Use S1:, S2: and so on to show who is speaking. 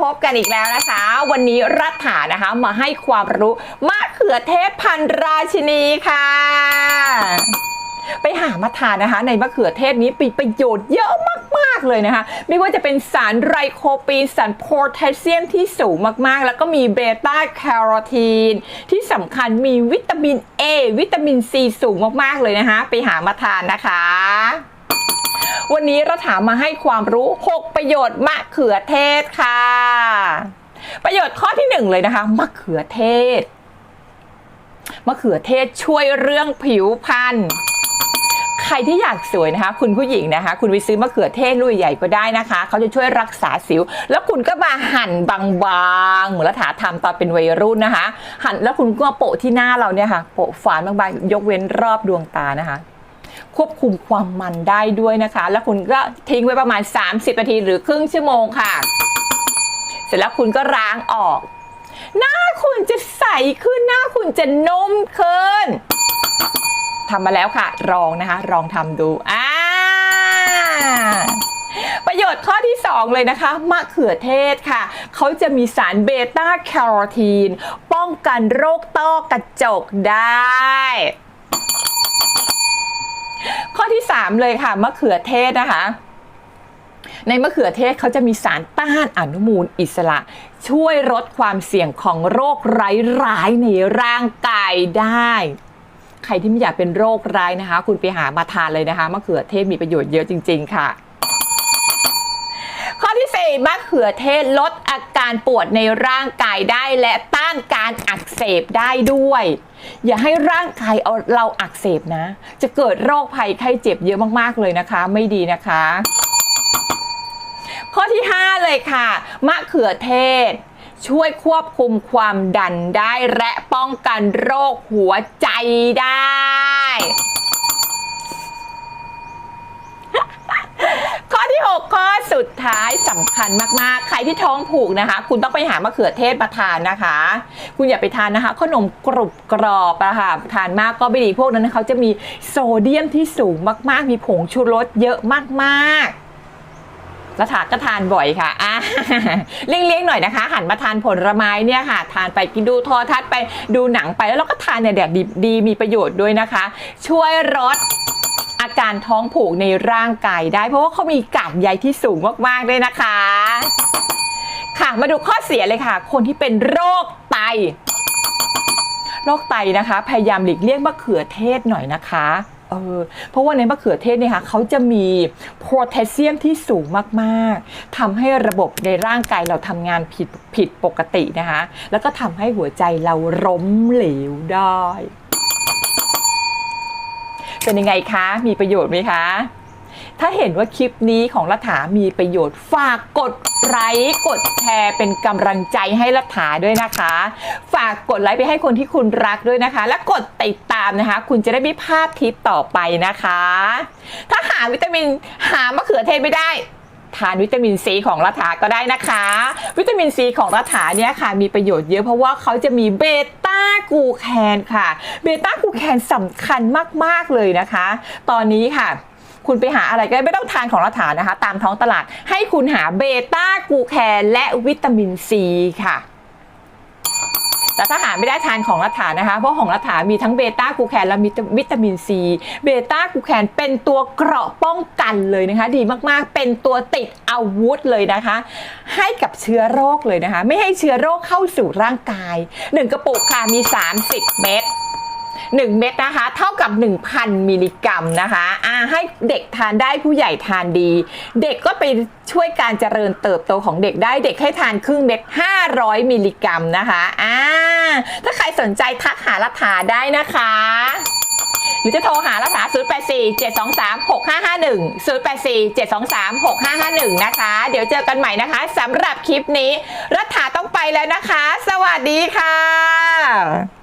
S1: พบกันอีกแล้วนะคะ วันนี้รัฐานะคะมาให้ความรู้มะเขือเทศพันราชินีค่ะ ไปหามาทานนะคะ ในมะเขือเทศนี้มีประโยชน์เยอะมากๆเลยนะคะ ไม่ว่าจะเป็นสารไรโคปีนสารโพแทสเซียมที่สูงมากๆ แล้วก็มีเบต้าแคโรทีน ที่สำคัญมีวิตามิน A วิตามิน C สูงมากๆเลยนะคะ ไปหามาทานนะคะ วันนี้เราถามมาให้ความรู้ 6 ประโยชน์มะเขือเทศค่ะ ประโยชน์ข้อที่ 1 เลยนะคะมะเขือเทศมะเขือเทศช่วยเรื่องผิวพรรณใครที่อยากสวยนะคะ คุณผู้หญิงนะคะ คุณไปซื้อมะเขือเทศลุยใหญ่ก็ได้นะคะ เขาจะช่วยรักษาสิว แล้วคุณก็มาหั่นบางๆเหมือนรัฐาทำตอนเป็นวัยรุ่นนะคะ หั่นแล้วคุณก็โปะที่หน้าเราเนี่ยค่ะโปะฝานบางๆยกเว้นรอบดวงตานะคะ ควบคุมความมันได้ด้วยนะคะ แล้วคุณก็ทิ้งไว้ประมาณ 30นาทีหรือครึ่งชั่วโมงค่ะ เสร็จแล้วคุณก็ล้างออก หน้าคุณจะใสขึ้นหน้าคุณจะนุ่มขึ้นทำมาแล้วค่ะลองนะคะลองทำดูอ่าประโยชน์ข้อที่ 2 เลยนะคะมะเขือเทศค่ะ เขาจะมีสารเบต้าแคโรทีน ป้องกันโรคต้อกระจกได้ ข้อที่ 3 เลยค่ะมะเขือเทศนะคะ ในมะเขือเทศเขาจะมีสารต้านอนุมูลอิสระ ช่วยลดความเสี่ยงของโรคร้ายๆในร่างกายได้ใครที่ไม่อยากเป็นโรคร้ายนะคะ คุณไปหามาทานเลยนะคะมะเขือเทศมีประโยชน์เยอะจริง ๆ ค่ะ ที่4มะเขือเทศลดอาการปวดในร่างกายได้และต้านการอักเสบได้ด้วย อย่าให้ร่างกายเอาเราอักเสบนะ จะเกิดโรคภัยไข้เจ็บเยอะมากๆเลยนะคะ ไม่ดีนะคะ ข้อที่ 5 เลยค่ะ มะเขือเทศช่วยควบคุมความดันได้และป้องกันโรคหัวใจได้ ข้อที่ 6 ข้อ สุดท้ายสำคัญมากๆ ใครที่ท้องผูกนะคะ คุณต้องไปหามะเขือเทศมาทานนะคะ คุณอย่าไปทานนะคะ ขนมกรุบกรอบอะค่ะทานมากก็ไม่ดีพวกนั้นเขาจะมีโซเดียมที่สูงมากๆ มีผงชูรสเยอะมากๆแล้วถาก็ทานบ่อยค่ะอะเลี่ยงๆหน่อยนะคะ หันมาทานผลไม้เนี่ยค่ะ ทานไปกินดูทรทัศน์ไปดูหนังไปแล้วเราก็ทานเนี่ยแดดดีมีประโยชน์ด้วยนะคะ ช่วยลด อาการท้องผูกในร่างกายได้ เพราะว่าเขามีกากใยที่สูงมากๆด้วยนะคะ ค่ะมาดูข้อเสียเลยค่ะ คนที่เป็นโรคไต โรคไตนะคะ พยายามหลีกเลี่ยงมะเขือเทศหน่อยนะคะเออเพราะว่าในมะเขือเทศเนี่ยค่ะเขาจะมีโพแทสเซียมที่สูงมากๆทำให้ระบบในร่างกายเราทำงานผิดผิดปกตินะคะ แล้วก็ทำให้หัวใจเราล้มเหลวได้ เป็นยังไงคะ มีประโยชน์ไหมคะ ถ้าเห็นว่าคลิปนี้ของรัฐามีประโยชน์ฝากกดไลค์กดแชร์เป็นกำลังใจให้รัฐาด้วยนะคะ ฝากกดไลค์ไปให้คนที่คุณรักด้วยนะคะ และกดติดตามนะคะ คุณจะได้ไม่พลาดคลิปต่อไปนะคะ ถ้าหาวิตามินหามะเขือเทศไม่ได้ ทานวิตามินซีของรัฐาก็ได้นะคะ วิตามินซีของรัฐาเนี่ยค่ะมีประโยชน์เยอะเพราะว่าเขาจะมีเบต้ากูแคนค่ะเบต้ากูแคนสำคัญมาก ๆ เลยนะคะ ตอนนี้ค่ะคุณไปหาอะไรก็ไม่ต้องทานของรัฐานะคะ ตามท้องตลาดให้คุณหาเบต้ากูแคนและวิตามินซีค่ะ แต่ถ้าหาไม่ได้ทานของรัฐานะคะ เพราะของรัฐามีทั้งเบต้ากูแคนและวิตามินซีเบต้ากูแคนเป็นตัวเกราะป้องกันเลยนะคะ ดีมากๆ เป็นตัวติดอาวุธเลยนะคะ ให้กับเชื้อโรคเลยนะคะ ไม่ให้เชื้อโรคเข้าสู่ร่างกาย 1 กระปุกค่ะมี 30 เม็ด 1 เม็ดนะคะ เท่ากับ 1,000 มิลลิกรัมนะคะอ่าให้เด็กทานได้ผู้ใหญ่ทานดี เด็กก็ไปช่วยการเจริญเติบโตของเด็กได้เด็กให้ทานครึ่งเม็ด 500 มิลลิกรัมนะคะอ่าถ้าใครสนใจทักหารัฐาได้นะคะหรือจะโทรหารัฐา084 723 6551 084 723 6551 นะคะ เดี๋ยวเจอกันใหม่นะคะสำหรับคลิปนี้ รัฐาต้องไปแล้วนะคะ สวัสดีค่ะ